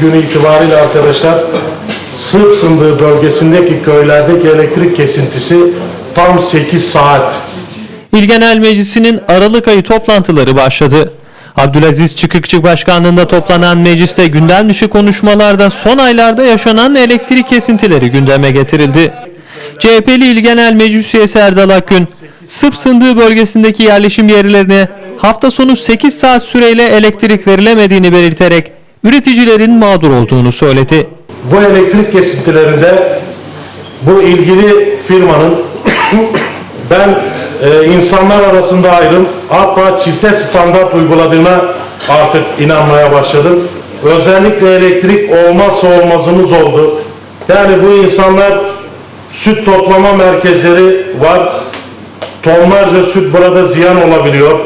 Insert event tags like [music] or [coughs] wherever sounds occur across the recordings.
Günü itibariyle arkadaşlar Sırp Sındığı bölgesindeki köylerdeki elektrik kesintisi tam 8 saat. İl Genel Meclisi'nin Aralık ayı toplantıları başladı. Abdülaziz Çıkıkçı başkanlığında toplanan mecliste gündem dışı konuşmalarda son aylarda yaşanan elektrik kesintileri gündeme getirildi. CHP'li İl Genel Meclis Üyesi Erdal Akgün, Sırp Sındığı bölgesindeki yerleşim yerlerine hafta sonu 8 saat süreyle elektrik verilemediğini belirterek üreticilerin mağdur olduğunu söyledi. Bu elektrik kesintilerinde bu ilgili firmanın [coughs] ben e, insanlar arasında ayrım hatta çifte standart uyguladığına artık inanmaya başladım. Özellikle elektrik olmazsa olmazımız oldu. Yani bu insanlar süt toplama merkezleri var. Tonlarca süt burada ziyan olabiliyor.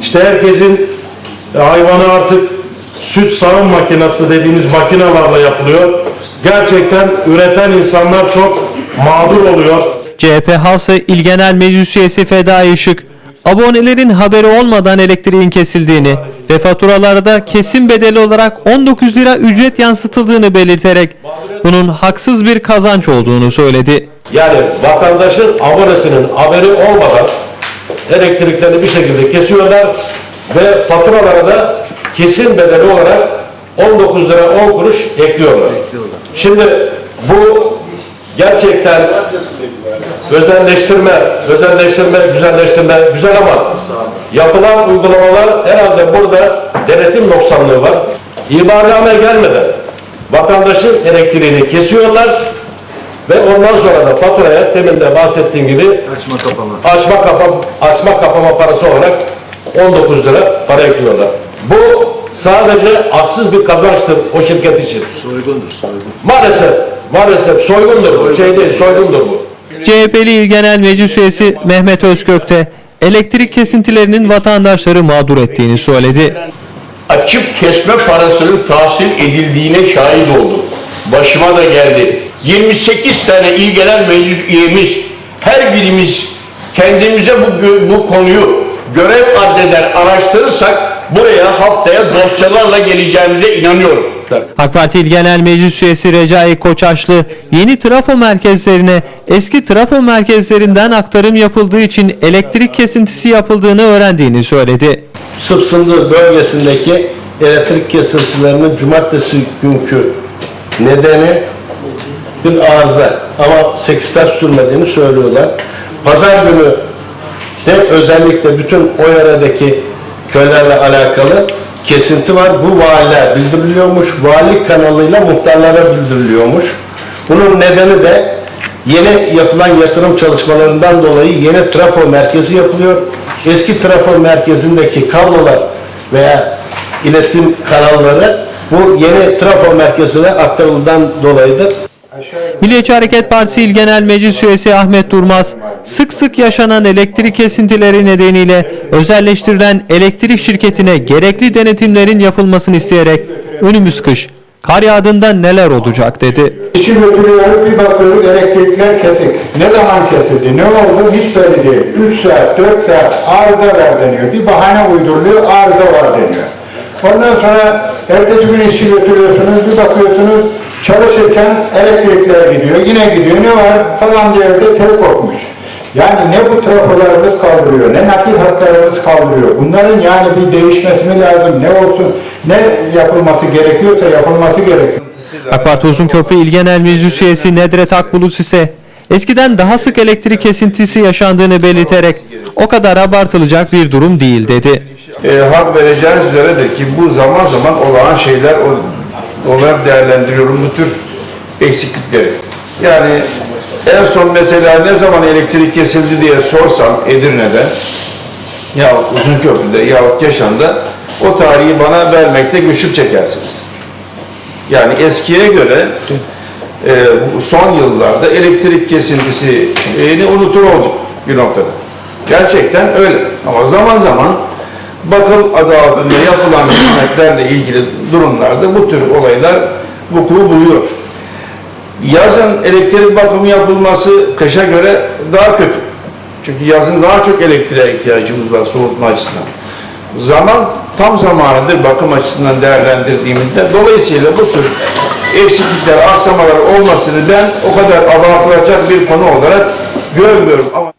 İşte herkesin hayvanı artık süt sağım makinesi dediğimiz makinelerle yapılıyor. Gerçekten üreten insanlar çok mağdur oluyor. CHP Havsa İl Genel Meclis Üyesi Feda Işık, abonelerin haberi olmadan elektriğin kesildiğini ve faturalarda kesin bedeli olarak 19 lira ücret yansıtıldığını belirterek bunun haksız bir kazanç olduğunu söyledi. Yani vatandaşın abonesinin haberi olmadan elektriklerini bir şekilde kesiyorlar ve faturalara da kesin bedeli olarak 19 lira 10 kuruş ekliyorlar. Şimdi bu gerçekten özelleştirme, özelleştirme, güzelleştirme güzel ama yapılan uygulamalar herhalde burada denetim noksanlığı var. İbarname gelmeden vatandaşın elektriğini kesiyorlar ve ondan sonra da faturaya demin de bahsettiğim gibi Açma kapama. açma kapama, açma kapama parası olarak 19 lira para ekliyorlar. Bu sadece haksız bir kazançtır o şirket için. Soygundur, soygun. Maalesef, maalesef soygundur bu. Şey değil, soygundur bu. CHP'li İl Genel Meclis Üyesi Mehmet Özkök de elektrik kesintilerinin vatandaşları mağdur ettiğini söyledi. açıp kesme parasının tahsil edildiğine şahit oldum. Başıma da geldi. 28 tane il genel meclis üyemiz her birimiz kendimize bu, bu konuyu görev addeder araştırırsak buraya haftaya dosyalarla geleceğimize inanıyorum. AK Parti İl Genel Meclis Üyesi Recai Koçaşlı, yeni trafo merkezlerine eski trafo merkezlerinden aktarım yapıldığı için elektrik kesintisi yapıldığını öğrendiğini söyledi. Sırp sınır bölgesindeki elektrik kesintilerinin cumartesi günkü nedeni bir arıza ama 8 saat sürmediğini söylüyorlar. Pazar günü de özellikle bütün o yöredeki köylerle alakalı kesinti var. Bu valiler bildiriliyormuş. Vali kanalıyla muhtarlara bildiriliyormuş. Bunun nedeni de yeni yapılan yatırım çalışmalarından dolayı yeni trafo merkezi yapılıyor. Eski trafo merkezindeki kablolar veya iletim kanalları bu yeni trafo merkezine aktarıldığından dolayıdır. Milliyetçi Hareket Partisi İl Genel Meclis Üyesi Ahmet Durmaz, sık sık yaşanan elektrik kesintileri nedeniyle özelleştirilen elektrik şirketine gerekli denetimlerin yapılmasını isteyerek önümüz kış, kar yağdığında neler olacak dedi. İşi götürüyoruz bir bakıyoruz elektrikler kesik. Ne zaman kesildi, ne oldu hiç belli değil. 3 saat, 4 saat arıza var deniyor. Bir bahane uyduruluyor, arıza var deniyor. Ondan sonra ertesi gün işçi götürüyorsunuz, bir bakıyorsunuz çalışırken elektrikler gidiyor, yine gidiyor. Ne var? Falan yerde tel kopmuş. Yani ne bu trafolarımız kaldırıyor, ne nakil hatlarımız kaldırıyor. Bunların yani bir değişmesi mi lazım, ne olsun, ne yapılması gerekiyorsa yapılması gerekiyor. AK Parti Uzunköprü İl Genel Meclis Üyesi Nedret Akbulut ise eskiden daha sık elektrik kesintisi yaşandığını belirterek o kadar abartılacak bir durum değil dedi. e, hak vereceğiniz üzeredir ki bu zaman zaman olağan şeyler o- olarak değerlendiriyorum bu tür eksiklikleri. Yani en son mesela ne zaman elektrik kesildi diye sorsam Edirne'de ya Uzunköprü'de yahut Keşan'da o tarihi bana vermekte güçlük çekersiniz. Yani eskiye göre e, son yıllarda elektrik kesintisi e, unutur olduk bir noktada. Gerçekten öyle. Ama zaman zaman bakım adı altında yapılan hizmetlerle ilgili durumlarda bu tür olaylar vuku buluyor. Yazın elektrik bakımı yapılması kışa göre daha kötü. Çünkü yazın daha çok elektriğe ihtiyacımız var soğutma açısından. zaman tam zamanıdır bakım açısından değerlendirdiğimizde. Dolayısıyla bu tür eksiklikler, aksamalar olmasını ben o kadar abartılacak bir konu olarak görmüyorum. Ama